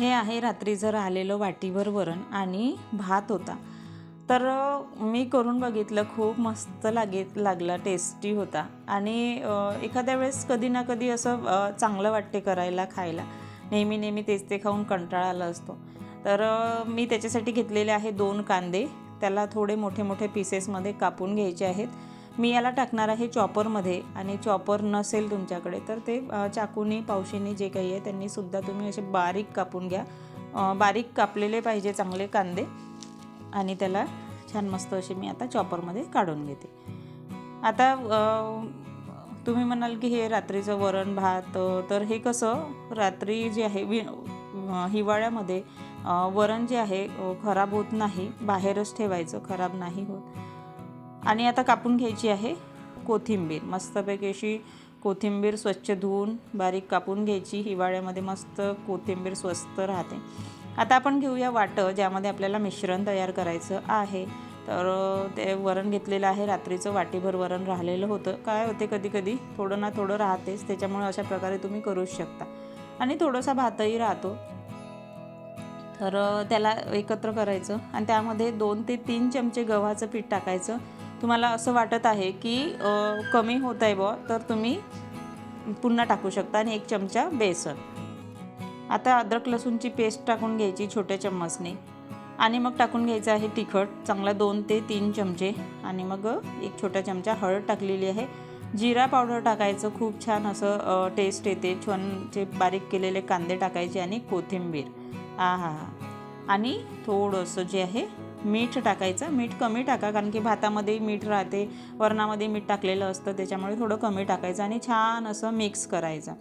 हे आहे रात्रीचं राहिलेलं वाटीभर वरण आणि भात होता. तर मी करून बघितलं खूप मस्त लागे लागला टेस्टी होता. आणि एखाद्या वेळेस कधी ना कधी असं चांगलं वाटते करायला खायला. नेहमी नेहमी तेच ते खाऊन कंटाळा आला असतो. तर मी त्याच्यासाठी घेतलेले आहे दोन कांदे. त्याला थोडे मोठे मोठे पीसेसमध्ये कापून घ्यायचे आहेत. मी याला टाकणार आहे चॉपरमध्ये आणि चॉपर नसेल तुमच्याकडे तर ते चाकूने चाकूनी जे काही आहे त्यांनीसुद्धा तुम्ही असे बारीक कापून घ्या. बारीक कापलेले पाहिजे चांगले कांदे. आणि त्याला छान मस्त असे मी आता चॉपरमध्ये काढून घेते. आता तुम्ही म्हणाल की हे रात्रीचं वरण भात तर हे कसं रात्री जे आहे वि हिवाळ्यामध्ये वरण जे आहे खराब होत नाही बाहेरच ठेवायचं खराब नाही होत. आणि आता कापून घ्यायची आहे कोथिंबीर. मस्तपैकी अशी कोथिंबीर स्वच्छ धुवून बारीक कापून घ्यायची. हिवाळ्यामध्ये मस्त कोथिंबीर स्वस्त राहते. आता आपण घेऊया वाटं ज्यामध्ये आपल्याला मिश्रण तयार करायचं आहे. तर ते वरण घेतलेलं आहे. रात्रीचं वाटीभर वरण राहिलेलं होतं. काय होते कधी कधी थोडं ना थोडं राहतेच. त्याच्यामुळे अशा प्रकारे तुम्ही करूच शकता. आणि थोडासा भातही राहतो. तर त्याला एकत्र करायचं. आणि त्यामध्ये दोन ते तीन चमचे गव्हाचं पीठ टाकायचं. तुम्हाला असं वाटत आहे की कमी होत आहे बुवा तर तुम्ही पुन्हा टाकू शकता आणि एक चमचा बेसन. आता अद्रक लसूणची पेस्ट टाकून घ्यायची छोट्या चम्मचने. आणि मग टाकून घ्यायचं आहे तिखट चांगला दोन ते तीन चमचे. आणि मग एक छोटा चमचा हळद टाकलेली आहे. जिरा पावडर टाकायचं खूप छान असं टेस्ट येते. छान जे बारीक केलेले कांदे टाकायचे आणि कोथिंबीर. आ हा हा आणि थोडंसं जे आहे मीठ टाकायचं. मीठ कमी टाका कारण की भातामध्ये मीठ राहते वरणामध्ये मीठ टाकलेलं असतं त्याच्यामुळे थोडं कमी टाकायचं आणि छान असं मिक्स करायचं.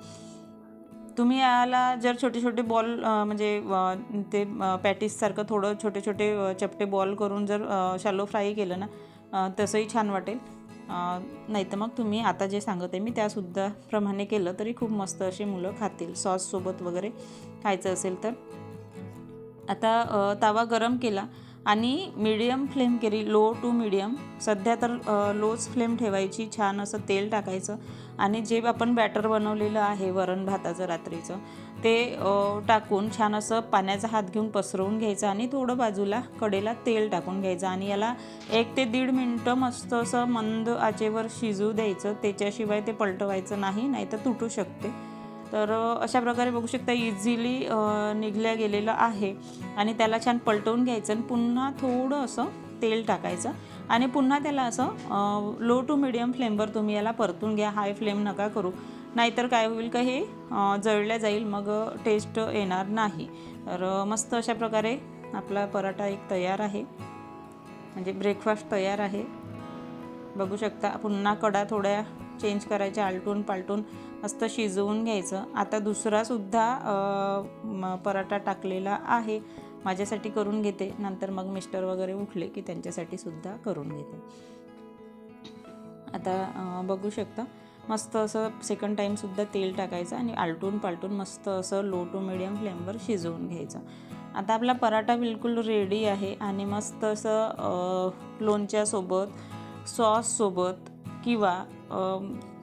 तुम्ही याला जर छोटे छोटे बॉल म्हणजे ते पॅटीससारखं थोडं छोटे छोटे चपटे बॉल करून जर शॅलो फ्राय केलं ना तसंही छान वाटेल. नाही तर मग तुम्ही आता जे सांगत आहे मी त्यासुद्धा प्रमाणे केलं तरी खूप मस्त अशी मुलं खातील. सॉससोबत वगैरे खायचं असेल तर. आता तवा गरम केला. आणि मीडियम फ्लेम केली लो टू मीडियम सध्या तर लोच फ्लेम ठेवायची छान असं तेल टाकायचं आणि जे आपण बॅटर बनवलेलं आहे वरण भाताचं रात्रीचं ते टाकून छान असं पाण्याचा हात घेऊन पसरवून घ्यायचं आणि थोडं बाजूला कडेला तेल टाकून घ्यायचं आणि याला एक ते दीड मिनटं मस्त असं मंद आचेवर शिजू द्यायचं. त्याच्याशिवाय ते पलटवायचं नाही नाही तर तुटू शकते. तर अशा प्रकारे बघू शकता इझिली निघल्या गेलेलं आहे. आणि त्याला छान पलटवून घ्यायचं आणि पुन्हा थोडं असं तेल टाकायचं. आणि पुन्हा त्याला असं लो टू मिडियम फ्लेमवर तुम्ही याला परतून घ्या. हाय फ्लेम नका करू. नाहीतर काय होईल का हे? जळल्या जाईल. मग टेस्ट येणार नाही. तर मस्त अशा प्रकारे आपला पराठा एक तयार आहे. म्हणजे ब्रेकफास्ट तयार आहे. बघू शकता पुन्हा कडा थोड्या चेंज करायचे आलटून पालटून मस्त शिजवून घ्यायचं. आता दुसरासुद्धा पराठा टाकलेला आहे. माझ्यासाठी करून घेते. नंतर मग मिस्टर वगैरे उठले की त्यांच्यासाठी सुद्धा करून घेते. आता बघू शकता. मस्त असं सेकंड टाईमसुद्धा तेल टाकायचं आणि आलटून पालटून मस्त असं लो टू मिडियम फ्लेमवर शिजवून घ्यायचं. आता आपला पराठा बिलकुल रेडी आहे आणि मस्त असं लोणच्यासोबत सॉससोबत किंवा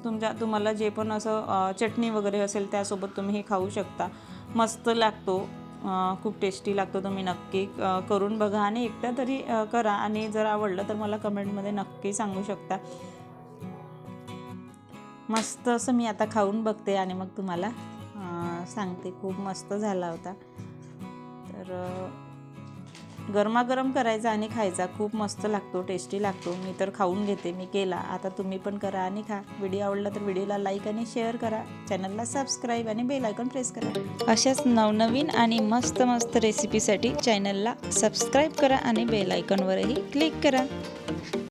तुमच्या तुम्हाला जे पण असं चटणी वगैरे असेल त्यासोबत तुम्ही हे खाऊ शकता. मस्त लागतो खूप टेस्टी लागतो तुम्ही नक्की करून बघा आणि एकदा तरी करा आणि जर आवडलं तर मला कमेंटमध्ये नक्की सांगू शकता. मस्त असं मी आता खाऊन बघते आणि मग तुम्हाला सांगते. खूप मस्त झाला होता. तर गरमागरम करायचा आणि खायचा. खूप मस्त लागतो टेस्टी लागतो. मी तर खाऊन घेते मी केला. आता तुम्ही पण करा आणि खा. व्हिडिओ आवडला तर व्हिडिओला लाईक आणि शेअर करा. चॅनलला सबस्क्राईब आणि बेल आयकॉन प्रेस करा. अशाच नवनवीन आणि मस्त मस्त रेसिपीसाठी चॅनलला सबस्क्राईब करा आणि बेल आयकॉनवरही क्लिक करा.